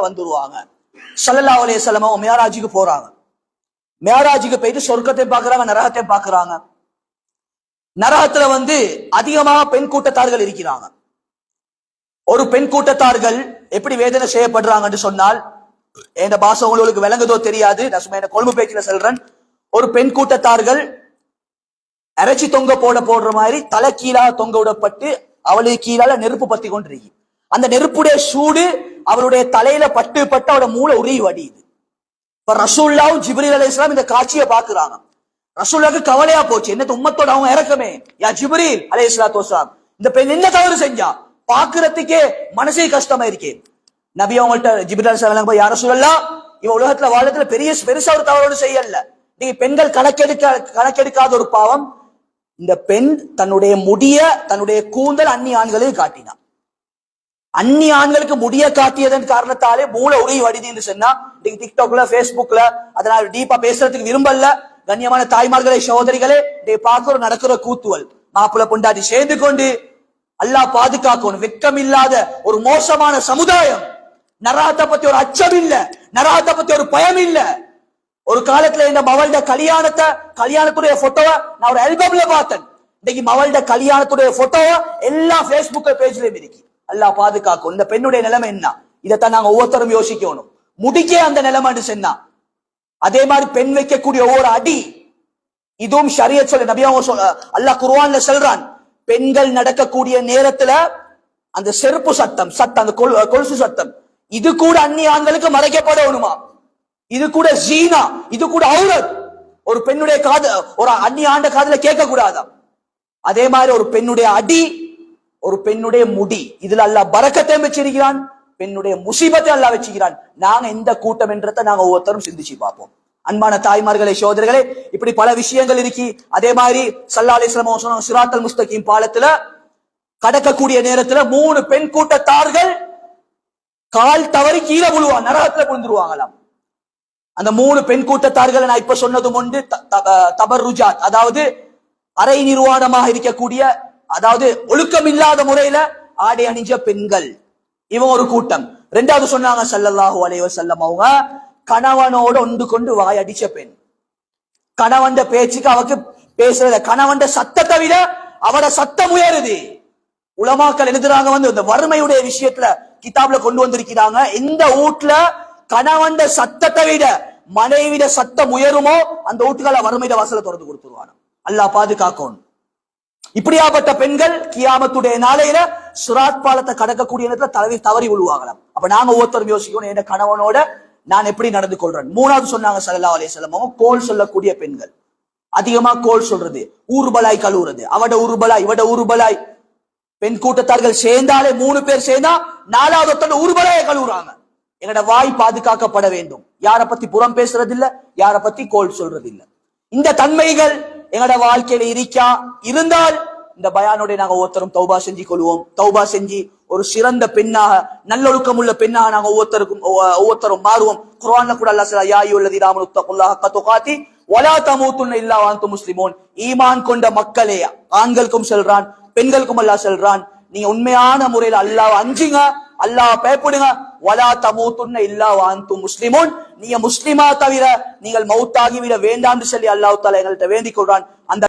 வந்துருவாங்க. சல்லல்லா அலையம் அவங்க மேராஜுக்கு போறாங்க. மேராஜுக்கு போயிட்டு சொர்க்கத்தை பாக்குறாங்க நரகத்தை பாக்குறாங்க நரகத்துல வந்து அதிகமாக பெண் கூட்டத்தார்கள் இருக்கிறாங்க. ஒரு பெண் கூட்டத்தார்கள் எப்படி வேதனை செய்யப்படுறாங்கன்னு சொன்னால் என் பாசம் உங்களுக்கு விளங்குதோ தெரியாது நான் சும்மா என்ன கொழும்பு பேச்சில சொல்றேன். ஒரு பெண் கூட்டத்தார்கள் அரைச்சி தொங்க போட போடுற மாதிரி தலை கீழாக தொங்க விடப்பட்டு அவளுக்கு கீழால நெருப்பு பத்தி கொண்டிருக்கு. அந்த நெருப்புடைய சூடு அவளுடைய தலையில பட்டு பட்டு அவட மூளை உருகி வடியுது. இப்ப ரசூல்லாவும் ஜிப்ரீல் அலி இஸ்லாம் இந்த காட்சியை பாக்குறாங்க ரசூல்லாக்கு கவலையா போச்சு. என்ன உம்மத்தோட அவங்க இறக்கமே? யா ஜிப்ரீல் அலி இஸ்லாத்து வஸ்லாம் இந்த பெண் என்ன தவறு செஞ்சா? பாக்குறதுக்கே மனசே கஷ்டமா இருக்கே நபி அவங்கள்ட்ட ஜிப்ரீல் அலி இஸ்லாம் யார சொல்லலாம் இவன் உலகத்துல வாழ்க்கையில பெரிய பெருசா ஒரு தவறோடு செய்யல. நீங்க பெண்கள் கணக்கெடுக்க கணக்கெடுக்காத ஒரு பாவம். இந்த பெண் தன்னுடைய முடிய தன்னுடைய கூந்தல் அந்நிய ஆண்களையும் காட்டினான் அந்நிய ஆண்களுக்கு முடிய காட்டியதன் காரணத்தாலே மூளை உருகி வடிது என்று சொன்னா நீங்க டிக்டாக்ல பேஸ்புக்ல அதனால டீப்பா பேசுறதுக்கு விரும்பல. கண்ணியமான தாய்மார்களே சகோதரிகளே டே பாக்குற நடக்கிற கூத்துவல் மாப்பிள்ள பொண்டாட்டி சேர்ந்து கொண்டு அல்லாஹ் பாதுகாக்கணும். வெக்கம் இல்லாத ஒரு மோசமான சமுதாயம். நராத்தை பத்தி ஒரு அச்சம் இல்ல. நராத்தை பத்தி ஒரு பயம் இல்ல. ஒரு காலத்துல இந்த மவள்ட கல்யாணத்தை கல்யாணத்துடைய போட்டோவை நான் ஒரு ஆல்பம்ல பார்த்தேன். இன்னைக்கு மவள்ட கல்யாணத்துடைய போட்டோவை எல்லா பேஸ்புக் பேஜ்லயும் இருக்கு. அல்லாஹ் பாதுகாக்கும். இந்த பெண்ணுடைய நிலைமை என்ன? இதைத்தான் நாங்க ஒவ்வொருத்தரும் யோசிக்கணும். முடிக்கே அந்த நிலைமைன்னு சொன்னா அதே மாதிரி பெண் வைக்கக்கூடிய ஒவ்வொரு அடி இதுவும் ஷரியத் சொல்ல நபியாவும் அவங்க சொல்ல அல்லாஹ் குருவான்ல சொல்றான் பெண்கள் நடக்கக்கூடிய நேரத்துல அந்த செருப்பு சத்தம் சத்தம் அந்த கொலுசு சத்தம் இது கூட அந்நிய ஆண்களுக்கு மறைக்கப்படணுமா? இது கூட ஜீனா இது கூட அவுரத் ஒரு பெண்ணுடைய காது ஒரு அந்நிய ஆண்ட காதுல கேட்க கூடாதா அதே மாதிரி ஒரு பெண்ணுடைய அடி ஒரு பெண்ணுடைய முடி இதுல அல்லா பறக்கத்தையும் வச்சிருக்கிறான் பெண்ணுடைய முசீபத்தை அல்லாஹ் வச்சுக்கிறான் நாங்க எந்த கூட்டம் என்றத நாங்க ஒவ்வொருத்தரும் சிந்திச்சு பார்ப்போம். அன்பான தாய்மார்களே சோதர்களே இப்படி பல விஷயங்கள் இருக்கி. அதே மாதிரி சல்லா அலிஸ்லாம் சிராத்தல் முஸ்தகிம் பாலத்துல கடக்கக்கூடிய நேரத்துல மூணு பெண் கூட்டத்தார்கள் கால் தவறி கீழே விழுவாங்க நரகத்துல விழுந்துருவாங்களாம். அந்த மூணு பெண் கூட்டத்தார்கள் நான் இப்ப சொன்னதும் உண்டு தபர் ருஜாத் அதாவது அரை நிர்வாணமாக இருக்கக்கூடிய அதாவது ஒழுக்கம் இல்லாத முறையில ஆடை அணிஞ்ச பெண்கள். இவன் ஒரு கூட்டம். ரெண்டாவது சொன்னாங்க சல்லல்லாஹு அலைஹி செல்லம் அவங்க கணவனோட ஒன்று கொண்டு வாய் அடிச்ச பெண். கணவன் பேச்சுக்கு அவக்கு பேசுறத கணவன் சத்தத்தை விட அவட சத்தம் உயருது. உலமாக்கள் எழுதுறாங்க வந்து இந்த வறுமையுடைய விஷயத்துல கிதாப்ல கொண்டு வந்திருக்கிறாங்க. எந்த வீட்டுல கணவன் சத்தத்தை விட மனைவிட சத்தம் உயருமோ அந்த வீட்டுக்கால வறுமையில வாசல திறந்து கொடுத்துருவாங்க அல்லாஹ் பாதுகாக்கணும். இப்படியாப்பட்ட பெண்கள் கியாமத்துடைய நாளையில சுராத் பாலத்தை கடக்கக்கூடிய நேரத்துல தவறி தவறி விழுவாங்களாம். அப்ப நாங்க ஒவ்வொருத்தரும் யோசிக்கணும் என் கணவனோட நான் எப்படி நடந்து கொள்றேன்? மூணாவது சொன்னாங்க சல்லா அலே அவங்க கோல் சொல்லக்கூடிய பெண்கள். அதிகமா கோல் சொல்றது ஊர்பலாய் கழுவுறது. அவட ஊர்பலாய் இவட ஊர்பலாய் பெண் கூட்டத்தார்கள் சேர்ந்தாலே மூணு பேர் சேர்ந்தா நாலாவது ஒருத்தர் ஊர்பலாய கழுவுறாங்க. எங்களோட வாய் பாதுகாக்கப்பட வேண்டும். யார பத்தி புறம் பேசுறது இல்ல யார பத்தி கோல் சொல்றது இல்ல இந்த தன்மைகள் எங்கட வாழ்க்கையில இருக்கா? இருந்தால் இந்த பயானோட நாங்க ஒவ்வொருத்தரும் தௌபா செஞ்சு கொள்வோம். தௌபா செஞ்சு ஒரு சிறந்த பெண்ணாக நல்லொழுக்கம் உள்ள பெண்ணாக நாங்க ஒவ்வொருத்தருக்கும் ஒவ்வொருத்தரும் மாறுவோம். குர்ஆன்ல கூட அல்லாஹ் சில யாயு அய்யுல்லதி ராமனுத்தி ஒலா தமூத்துன்னு இல்லா வாழ்த்து முஸ்லிமோன். ஈமான் கொண்ட மக்களே ஆண்களுக்கும் செல்றான் பெண்களுக்கும் அல்லாஹ் செல்றான் நீங்க உண்மையான முறையில் அல்லாஹ் அஞ்சுங்க அல்லாஹ் பயப்படுங்க வலா தமூத்துன்ன இல்லா வாந்து முஸ்லிமூன் நீங்க முஸ்லிமா தவிர நீங்கள் மௌத்தாகி விட வேண்டாம் சொல்லி அல்லாஹ் தாலா எங்கள்கிட்ட வேண்டிக் கொள்றான். அந்த